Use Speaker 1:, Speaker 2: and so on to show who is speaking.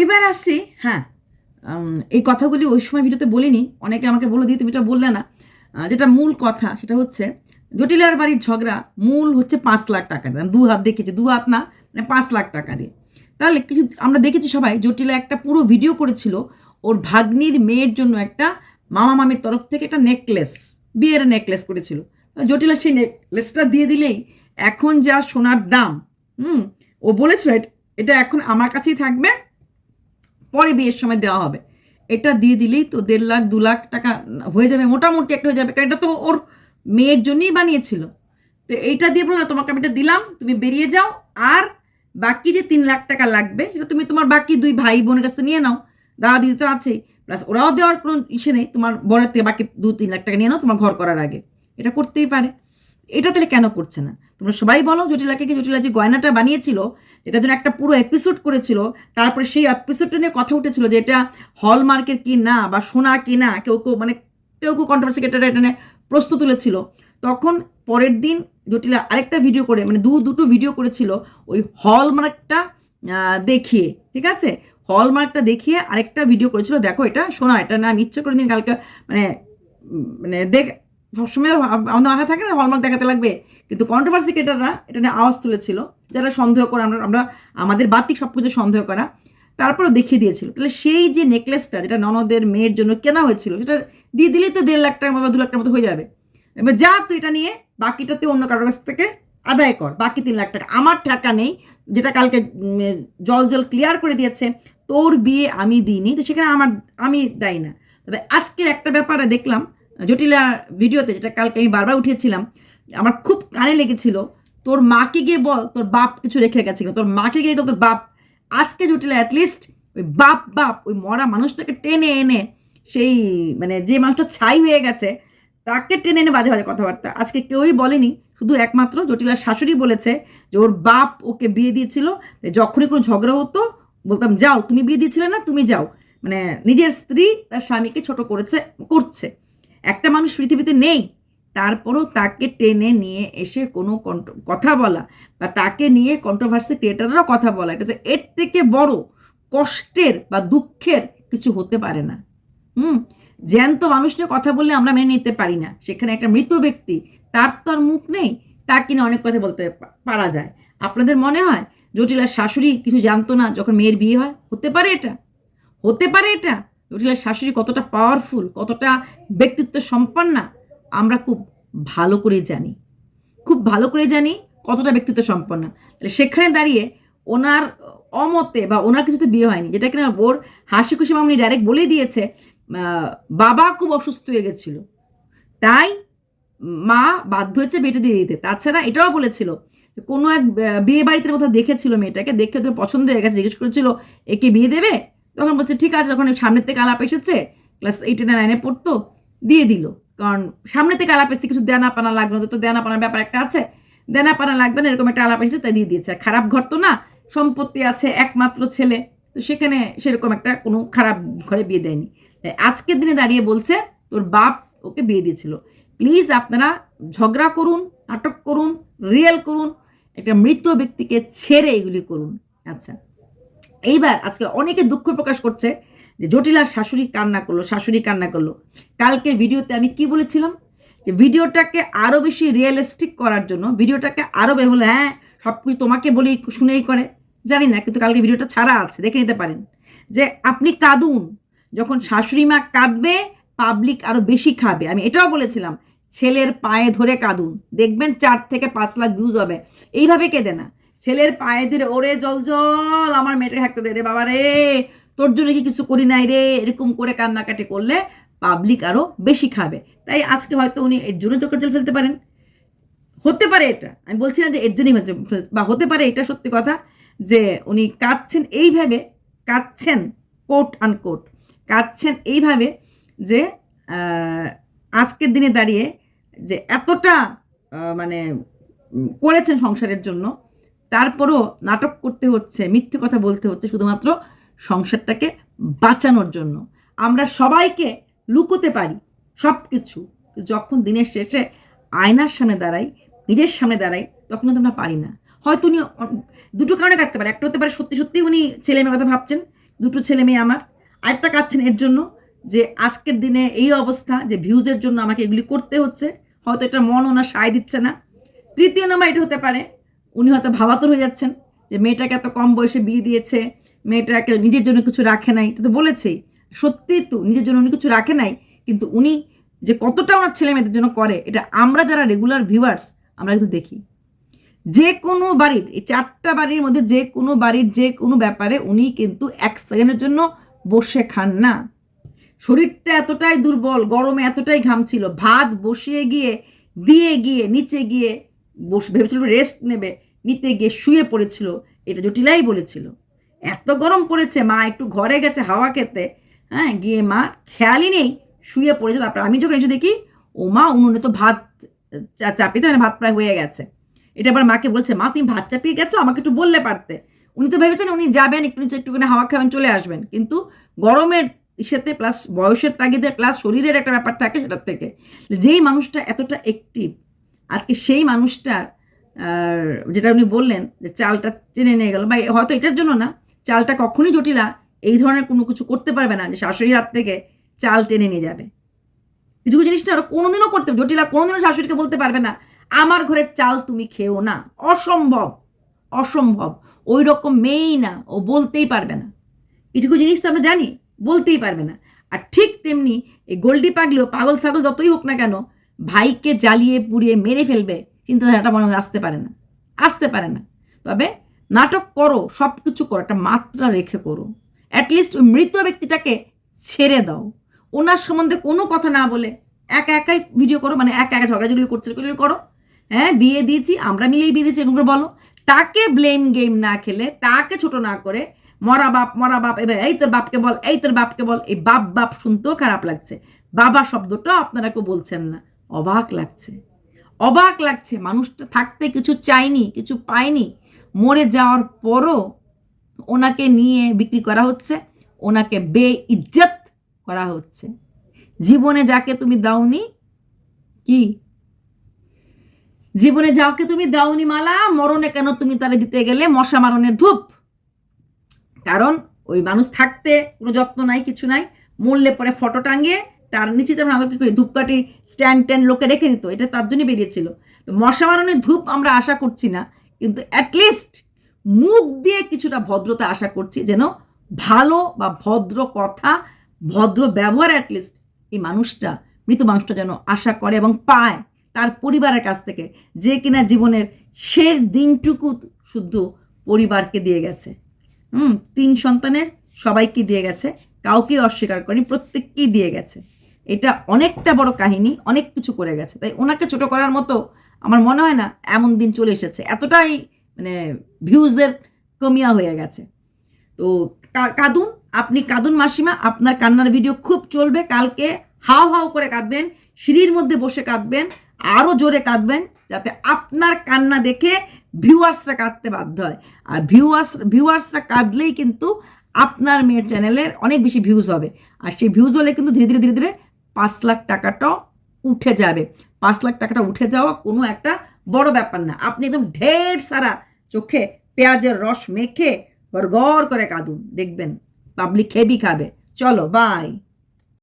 Speaker 1: এবার আসছি হ্যাঁ এই কথাগুলি ওই সময় ভিডিওতে বলিনি, অনেকে আমাকে বলে দিয়ে তুমি এটা বললে না। যেটা মূল কথা সেটা হচ্ছে, জটিলার বাড়ির ঝগড়া মূল হচ্ছে পাঁচ লাখ টাকা দিয়ে। দু হাত দেখেছি, দু হাত না মানে পাঁচ লাখ টাকা দিয়ে। তাহলে কিছু, আমরা দেখেছি সবাই, জটিলা একটা পুরো ভিডিও করেছিল ওর ভাগ্নির মেয়ের জন্য একটা মামা মামির তরফ থেকে একটা নেকলেস, বিয়ের নেকলেস করেছিল। জটিলা সেই নেকলেসটা দিয়ে দিলেই এখন যা সোনার দাম, হুম, ও বলেছিল, এটা এখন আমার কাছেই থাকবে পরে বিয়ের সময় দেওয়া হবে। এটা দিয়ে দিলেই তো দেড় লাখ, দু লাখ টাকা হয়ে যাবে, মোটামুটি একটা হয়ে যাবে, কারণ এটা তো ওর মেয়ের জন্যই বানিয়েছিল। তো এইটা দিয়ে বলো না, তোমাকে আমি এটা দিলাম, তুমি বেরিয়ে যাও, আর বাকি যে তিন লাখ টাকা লাগবে, সেটা তুমি তোমার বাকি দুই ভাই বোনের কাছে নিয়ে নাও, দাদা দিদি তো আছেই প্লাস ওরাও দেওয়ার কোনো ইসে নেই, তোমার বরের থেকে বাকি দু তিন লাখ টাকা নিয়ে নাও, তোমার ঘর করার আগে। এটা করতেই পারে। এটা তাহলে কেন করছে না? তোমরা সবাই বলো, জটিলাকে কি জটিলা যে গয়নাটা বানিয়েছিল যেটার জন্য একটা পুরো এপিসোড করেছিল, তারপরে সেই এপিসোডটা নিয়ে কথা উঠেছিল যে এটা হলমার্কের কি না বা সোনা কি না, কেউ কেউ মানে কেউ কেউ কন্ট্রোভার্সি এটা এটা নিয়ে প্রশ্ন তুলেছিল। তখন পরের দিন জটিলা আরেকটা ভিডিও করে মানে দু দুটো ভিডিও করেছিল, ওই হলমার্কটা দেখিয়ে, ঠিক আছে? হলমার্কটা দেখিয়ে আরেকটা ভিডিও করেছিল, দেখো এটা শোনা এটা না আমি ইচ্ছে করে দিন কালকে মানে মানে দেখ সবসময় আমাদের মাথায় থাকে না হলমার্ক দেখাতে লাগবে। কিন্তু কন্ট্রোভার্সি ক্রিয়েটাররা এটা নিয়ে আওয়াজ তুলেছিল। যারা সন্দেহ করে, আমরা আমরা, আমাদের বাতিক সব কিছু সন্দেহ করা, তারপরও দেখিয়ে দিয়েছিল। তাহলে সেই যে নেকলেসটা যেটা ননদের মেয়ের জন্য কেনা হয়েছিল, সেটা দিয়ে দিলেই তো দেড় লাখ টাকা বা দু লাখ মতো হয়ে যাবে। এবার যা, তুই এটা নিয়ে বাকিটা তুই অন্য কারোর কাছ থেকে আদায় কর, বাকি তিন লাখ টাকা। আমার টাকা নেই, যেটা কালকে জল জল ক্লিয়ার করে দিয়েছে, তোর বিয়ে আমি দিইনি, তো সেখানে আমার, আমি দেয় না। তবে আজকের একটা ব্যাপারে দেখলাম জটিলা ভিডিওতে যেটা কালকে আমি বারবার উঠিয়েছিলাম, আমার খুব কানে লেগেছিল, তোর মাকে গিয়ে বল, তোর বাপ কিছু রেখে গেছে তোর মাকে গিয়ে তোর বাপ, আজকে জটিলা অ্যাটলিস্ট ওই বাপ বাপ, ওই মরা মানুষটাকে টেনে এনে, সেই মানে যে মানুষটা ছাই হয়ে গেছে, তাকে টেনে এনে বাজে বাজে কথাবার্তা। আজকে কেউই বলেনি, শুধু একমাত্র জটিলার শাশুড়ি বলেছে যে ওর বাপ ওকে বিয়ে দিয়েছিল যখনই কোনো ঝগড়া হতো, বলতাম, যাও, তুমি বিয়ে দিয়েছিলে না, তুমি যাও। মানে নিজের স্ত্রী তার স্বামীকে ছোট করেছে, করছে। একটা মানুষ পৃথিবীতে নেই, তারপরও তাকে টেনে নিয়ে এসে কোনো কথা বলা বা তাকে নিয়ে কন্ট্রোভার্সি ক্রিয়েটাররা কথা বলা, এটা এর থেকে বড় কষ্টের বা দুঃখের কিছু হতে পারে না। হুম? জ্যান্ত মানুষ নিয়ে কথা বললে আমরা মেনে নিতে পারি না। সেখানে একটা মৃত ব্যক্তি, তার তো আর মুখ নেই তা কিনা অনেক কথা বলতে পারা যায়। আপনাদের মনে হয় জটিলার শাশুড়ি কিছু জানতো না যখন মেয়ের বিয়ে হয়? হতে পারে এটা? হতে পারে এটা? জটিলার শাশুড়ি কতটা পাওয়ারফুল কতটা ব্যক্তিত্ব সম্পন্না, আমরা খুব ভালো করে জানি। খুব ভালো করে জানি কতটা ব্যক্তিত্ব সম্পন্ন। তাহলে সেখানে দাঁড়িয়ে ওনার অমতে বা ওনার কিছুতে বিয়ে হয়নি, যেটা কিনা ওর হাসি খুশি মামনি ডাইরেক্ট বলেই দিয়েছে বাবা খুব অসুস্থ হয়ে গেছিল। তাই মা বাধ্য হয়েছে বেটে দিয়ে দিতে। তাছাড়া এটাও বলেছিল কোনো এক বিয়ে বাড়িতে কোথাও দেখেছিল মেয়েটাকে, দেখে ওদের পছন্দ হয়ে গেছে, জিজ্ঞেস করেছিল একে বিয়ে দেবে? তখন বলছে, ঠিক আছে। যখন সামনের থেকে আলাপ এসেছে, ক্লাস এইটে না নাইনে পড়তো, দিয়ে দিল। কারণ সামনে থেকে আলাপ এসেছে, কিছু দেনা পানা লাগবে না, তো দেনা পানার ব্যাপার একটা আছে। দেনা পানা লাগবে না, এরকম একটা আলাপ এসেছে, তাই দিয়ে দিয়েছে। খারাপ ঘর তো না, সম্পত্তি আছে, একমাত্র ছেলে, তো সেখানে সেরকম একটা কোনো খারাপ ঘরে বিয়ে দেয়নি। তাই আজকের দিনে দাঁড়িয়ে বলছে, তোর বাপ ওকে বিয়ে দিয়েছিল। প্লিজ আপনারা ঝগড়া করুন, নাটক করুন, রিয়েল করুন, একটা মৃত ব্যক্তিকে ছেড়ে এগুলি করুন। আচ্ছা। এইবার আজকে অনেকে দুঃখ প্রকাশ করছে যে জটিলার শাশুড়ি কান্না করল, শাশুড়ি কান্না করল। কালকের ভিডিওতে আমি কি বলেছিলাম? যে ভিডিওটাকে আরও বেশি রিয়েলিস্টিক করার জন্য, ভিডিওটাকে আরও বের হলো হ্যাঁ সব কিছু তোমাকে বলি শুনেই করে। জানি না, কিন্তু কালকে ভিডিওটা ছাড়া আছে, দেখে নিতে পারেন। যে আপনি কাঁদুন, যখন শাশুড়ি মা কাঁদবে পাবলিক আরও বেশি খাবে। আমি এটাও বলেছিলাম, ছেলের পায়ে ধরে কাঁদুন। দেখবেন চার থেকে পাঁচ লাখ ভিউজ হবে। এইভাবে কেঁদে না। ছেলের পায়ে ধরে, ওরে জল জল, আমার মেয়েটাকে থাকতে দে রে বাবা রে। তোর জন্য কি কিছু করি নাই রে? এরকম করে কান্নাকাটি করলে পাবলিক আরও বেশি খাবে। তাই আজকে হয়তো উনি এর জন্য চোখের জল ফেলতে পারেন। হতে পারে এটা। আমি বলছি না যে এর জন্যই হচ্ছে বা হতে পারে এটা সত্যি কথা যে উনি কাঁদছেন এইভাবে, কাঁদছেন কোট আনকোট কাঁদছেন এইভাবে যে আজকের দিনে দাঁড়িয়ে যে এতটা মানে করেছেন সংসারের জন্য তারপরও নাটক করতে হচ্ছে, মিথ্যে কথা বলতে হচ্ছে শুধুমাত্র সংসারটাকে বাঁচানোর জন্য। আমরা সবাইকে লুকোতে পারি সব কিছু যখন দিনের শেষে আয়নার সামনে দাঁড়াই, নিজের সামনে দাঁড়াই, তখন কিন্তু আমরা পারি না। হয়তো উনি দুটো কারণে কাঁদতে পারে। একটা হতে পারে সত্যি সত্যি উনি ছেলে মেয়ের কথা ভাবছেন, দুটো ছেলে মেয়ে আমার। আরেকটা কাঁদছেন এর জন্য যে আজকের দিনে এই অবস্থা, যে ভিউজের জন্য আমাকে এগুলি করতে হচ্ছে। হয়তো এটা মন ওনার সায় দিচ্ছে না। তৃতীয় নম্বর এটা হতে পারে উনি হয়তো ভাবাতর হয়ে যাচ্ছেন যে মেয়েটাকে এত কম বয়সে বিয়ে দিয়েছে, মেয়েটাকে নিজের জন্য কিছু রাখে নাই। তো বলেছেই সত্যিই তো নিজের জন্য উনি কিছু রাখে নাই। কিন্তু উনি যে কতটা ওনার ছেলে মেয়েদের জন্য করে, এটা আমরা যারা রেগুলার ভিউয়ার্স আমরা কিন্তু দেখি। যে কোনো বাড়ির, এই চারটা বাড়ির মধ্যে যে কোনো বাড়ির যে কোনো ব্যাপারে উনি কিন্তু এক সেকেন্ডের জন্য বসে খান না। শরীরটা এতটাই দুর্বল, গরমে এতটাই ঘামছিল ভাত বসিয়ে গিয়ে, দিয়ে গিয়ে, নিচে গিয়ে বস, ভেবেছিল রেস্ট নেবে, নিতে গিয়ে শুয়ে পড়েছিল, এটা জটিলাই বলেছিল। এত গরম পড়েছে, মা একটু ঘরে গেছে হাওয়া খেতে। হ্যাঁ গিয়ে মা খেয়ালই নেই, শুয়ে পড়েছে। তারপর আমি যখন এসে দেখি, ও মা উনুনে তো ভাত চাপিয়েছে মানে ভাত প্রায় হয়ে গেছে। এটা আবার মাকে বলছে, মা, তুমি ভাত চাপিয়ে গেছো? আমাকে একটু বললে পারতে। উনি তো ভেবেছেন উনি যাবেন, একটু নিচে একটুখানি হাওয়া খাবেন, চলে আসবেন। কিন্তু গরমের ইসেতে প্লাস বয়সের তাগিদে প্লাস শরীরের একটা ব্যাপার থাকে সেটার থেকে। যেই মানুষটা এতটা অ্যাক্টিভ আজকে সেই মানুষটার যেটা উনি বললেন যে চালটা টেনে নিয়ে গেল, বা হয়তো এটার জন্য না, চালটা কখনই জটিলা এই ধরনের কোনো কিছু করতে পারবে না যে শাশুড়ির হাত থেকে চাল টেনে নিয়ে যাবে। কিছু কিছু জিনিসটা ওরা কোনোদিনও করতে জটিলা কোনোদিনও শাশুড়িকে বলতে পারবে না, আমার ঘরের চাল তুমি খেও না। অসম্ভব অসম্ভব ওই রকম মেয়েই না, ও বলতেই পারবে না। এটুকু জিনিস তো আমরা জানি, বলতেই পারবে না। আর ঠিক তেমনি এই গোল্ডি পাগলেও পাগল ছাগল যতই হোক না কেন ভাইকে জ্বালিয়ে পুড়িয়ে মেরে ফেলবে, চিন্তাধারাটা মনে হয় আসতে পারে না। আসতে পারে না। তবে নাটক করো সব কিছু করো, একটা মাত্রা রেখে করো। অ্যাটলিস্ট ওই মৃত ব্যক্তিটাকে ছেড়ে দাও। ওনার সম্বন্ধে কোনো কথা না বলে একা একাই ভিডিও করো মানে একা একা ঝগড়া করছে করো হ্যাঁ বিয়ে দিয়েছি, আমরা মিলেই বিয়ে দিয়েছি এগুলো বলো। তাকে ব্লেম গেম না খেলে, তাকে ছোট না করে মরা বাপ মরা বাপ, এবার এই তোর বাপকে বল, এই তোর বাপকে বল, এই বাপ বাপ শুনতেও খারাপ লাগছে। বাবা শব্দটা আপনারা কেউ বলছেন না। অবাক লাগছে। অবাক লাগছে, মানুষটা থাকতে কিছু চায়নি, কিছু পায়নি। মরে যাওয়ার পরও ওনাকে নিয়ে বিক্রি করা হচ্ছে, ওনাকে বে ইজ্জত করা হচ্ছে। জীবনে যাকে তুমি দাওনি, কি? জীবনে যাকে তুমি দাওনি মালা, মরণে কেন তুমি তারে দিতে গেলে মশা মারণের ধূপ? কারণ ওই মানুষ থাকতে কোনো যত্ন নাই, কিছু নাই, মরলে পরে ফটো টাঙিয়ে তার নিচে যেমন আমরা কি করি? ধূপকাঠির স্ট্যান্ড ট্যান্ড লোকে রেখে দিত, এটা তার জন্যই বেরিয়েছিল। তো মশা মারণের ধূপ আমরা আশা করছি না, কিন্তু অ্যাটলিস্ট মুখ দিয়ে কিছুটা ভদ্রতা আশা করছি যেন ভালো বা ভদ্র কথা, ভদ্র ব্যবহার অ্যাটলিস্ট এই মানুষটা, মৃত মানুষটা যেন আশা করে এবং পায় তার পরিবারের কাছ থেকে, যে কিনা জীবনের শেষ দিনটুকু শুদ্ধ পরিবারকে দিয়ে গেছে। হুম, তিন সন্তানের সবাইকে দিয়ে গেছে কাউকে অস্বীকার করেনি, প্রত্যেককেই দিয়ে গেছে। এটা অনেকটা বড় কাহিনী, অনেক কিছু করে গেছে। তাই ওনাকে ছোট করার মতো আমার মনে হয় না এমন দিন চলে এসেছে। এতটাই মানে ভিউজের কমিয়া হয়ে গেছে। তো কাঁদুন, আপনি কাঁদুন মাসিমা, আপনার কান্নার ভিডিও খুব চলবে। কালকে হাও হাও করে কাঁদবেন, সিঁড়ির মধ্যে বসে কাঁদবেন আরও জোরে কাঁদবেন, যাতে আপনার কান্না দেখে ভিউয়ার্সরা কাঁদতে বাধ্য হয়। আর ভিউয়ার্স ভিউয়ার্সরা কাঁদলেই কিন্তু আপনার মেয়ের চ্যানেলের অনেক বেশি ভিউজ হবে। আর সেই ভিউজ হলে কিন্তু ধীরে ধীরে ধীরে ধীরে পাঁচ লাখ টাকাটাও উঠে যাবে। পাঁচ লাখ টাকাটা উঠে যাওয়া কোনো একটা বড় ব্যাপার না। আপনি একদম ঢের সারা চোখে পেঁয়াজের রস মেখে গড় করে কাঁদুন। দেখবেন পাবলিক খেবি খাবে। চলো বাই